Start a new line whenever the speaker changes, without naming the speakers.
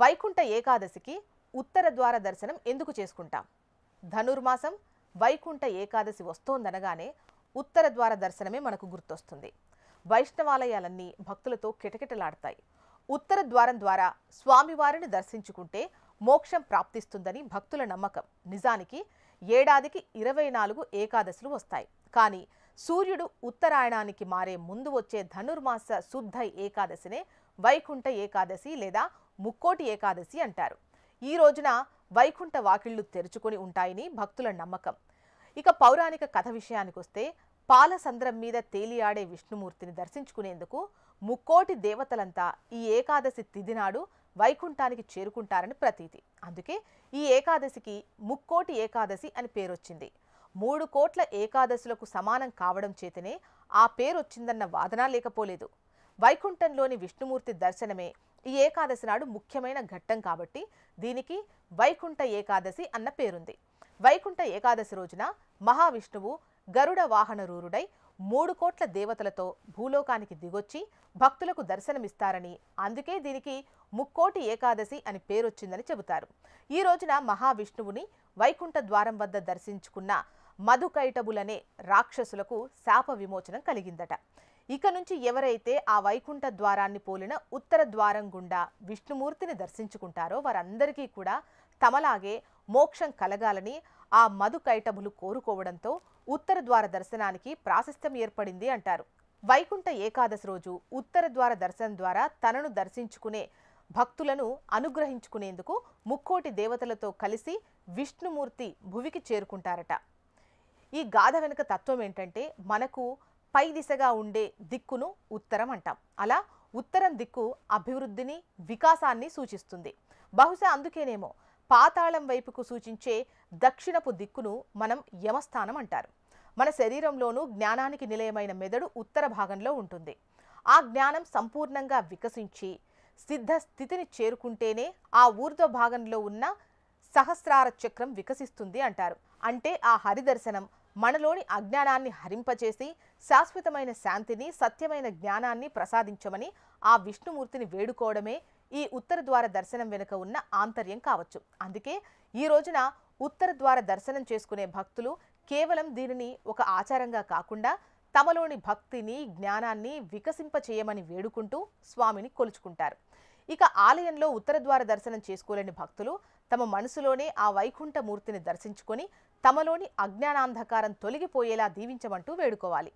వైకుంఠ ఏకాదశికి ఉత్తర ద్వార దర్శనం ఎందుకు చేసుకుంటాం? ధనుర్మాసం వైకుంఠ ఏకాదశి వస్తోందనగానే ఉత్తర ద్వార దర్శనమే మనకు గుర్తొస్తుంది. వైష్ణవాలయాలన్నీ భక్తులతో కిటకిటలాడతాయి. ఉత్తర ద్వారం ద్వారా స్వామివారిని దర్శించుకుంటే మోక్షం ప్రాప్తిస్తుందని భక్తుల నమ్మకం. నిజానికి ఏడాదికి ఇరవై నాలుగు ఏకాదశులు వస్తాయి. కానీ సూర్యుడు ఉత్తరాయణానికి మారే ముందు వచ్చే ధనుర్మాస శుద్ధ ఏకాదశినే వైకుంఠ ఏకాదశి లేదా ముక్కోటి ఏకాదశి అంటారు. ఈ రోజున వైకుంఠ వాకిళ్ళు తెరుచుకొని ఉంటాయని భక్తుల నమ్మకం. ఇక పౌరాణిక కథ విషయానికొస్తే పాలసంద్రం మీద తేలియాడే విష్ణుమూర్తిని దర్శించుకునేందుకు ముక్కోటి దేవతలంతా ఈ ఏకాదశి తిథి నాడు వైకుంఠానికి చేరుకుంటారని ప్రతీతి. అందుకే ఈ ఏకాదశికి ముక్కోటి ఏకాదశి అని పేరొచ్చింది. మూడు కోట్ల ఏకాదశులకు సమానం కావడం చేతనే ఆ పేరొచ్చిందన్న వాదన లేకపోలేదు. వైకుంఠంలోని విష్ణుమూర్తి దర్శనమే ఈ ఏకాదశి నాడు ముఖ్యమైన ఘట్టం కాబట్టి దీనికి వైకుంఠ ఏకాదశి అన్న పేరుంది. వైకుంఠ ఏకాదశి రోజున మహావిష్ణువు గరుడ వాహన రూరుడై మూడు కోట్ల దేవతలతో భూలోకానికి దిగొచ్చి భక్తులకు దర్శనమిస్తారని అందుకే దీనికి ముక్కోటి ఏకాదశి అని పేరొచ్చిందని చెబుతారు. ఈ రోజున మహావిష్ణువుని వైకుంఠ ద్వారం వద్ద దర్శించుకున్న మధుకైటబులనే రాక్షసులకు శాప విమోచనం కలిగిందట. ఇక నుంచి ఎవరైతే ఆ వైకుంఠ ద్వారాన్ని పోలిన ఉత్తర ద్వారం గుండా విష్ణుమూర్తిని దర్శించుకుంటారో వారందరికీ కూడా తమలాగే మోక్షం కలగాలని ఆ మధుకైటబులు కోరుకోవడంతో ఉత్తర ద్వార దర్శనానికి ప్రాశస్త్యం ఏర్పడింది అంటారు. వైకుంఠ ఏకాదశి రోజు ఉత్తర ద్వార దర్శనం ద్వారా తనను దర్శించుకునే భక్తులను అనుగ్రహించుకునేందుకు ముక్కోటి దేవతలతో కలిసి విష్ణుమూర్తి భువికి చేరుకుంటారట. ఈ గాథ వెనుక తత్వం ఏంటంటే మనకు పై దిశగా ఉండే దిక్కును ఉత్తరం అంటాం. అలా ఉత్తరం దిక్కు అభివృద్ధిని వికాసాన్ని సూచిస్తుంది. బహుశా అందుకేనేమో పాతాళం వైపుకు సూచించే దక్షిణపు దిక్కును మనం యమస్థానం అంటారు. మన శరీరంలోనూ జ్ఞానానికి నిలయమైన మెదడు ఉత్తర భాగంలో ఉంటుంది. ఆ జ్ఞానం సంపూర్ణంగా వికసించి సిద్ధ స్థితిని చేరుకుంటేనే ఆ ఊర్ధ్వ భాగంలో ఉన్న సహస్రార చక్రం వికసిస్తుంది అంటారు. అంటే ఆ హరిదర్శనం మనలోని అజ్ఞానాన్ని హరింపచేసి శాశ్వతమైన శాంతిని సత్యమైన జ్ఞానాన్ని ప్రసాదించమని ఆ విష్ణుమూర్తిని వేడుకోవడమే ఈ ఉత్తర ద్వార దర్శనం వెనుక ఉన్న ఆంతర్యం కావచ్చు. అందుకే ఈ రోజున ఉత్తర ద్వార దర్శనం చేసుకునే భక్తులు కేవలం దీనిని ఒక ఆచారంగా కాకుండా తమలోని భక్తిని జ్ఞానాన్ని వికసింపచేయమని వేడుకుంటూ స్వామిని కొలుచుకుంటారు. ఇక ఆలయంలో ఉత్తర ద్వార దర్శనం చేసుకోలేని భక్తులు తమ మనసులోనే ఆ వైకుంఠ మూర్తిని దర్శించుకొని తమలోని అజ్ఞానాంధకారం తొలగిపోయేలా దీవించమంటూ వేడుకోవాలి.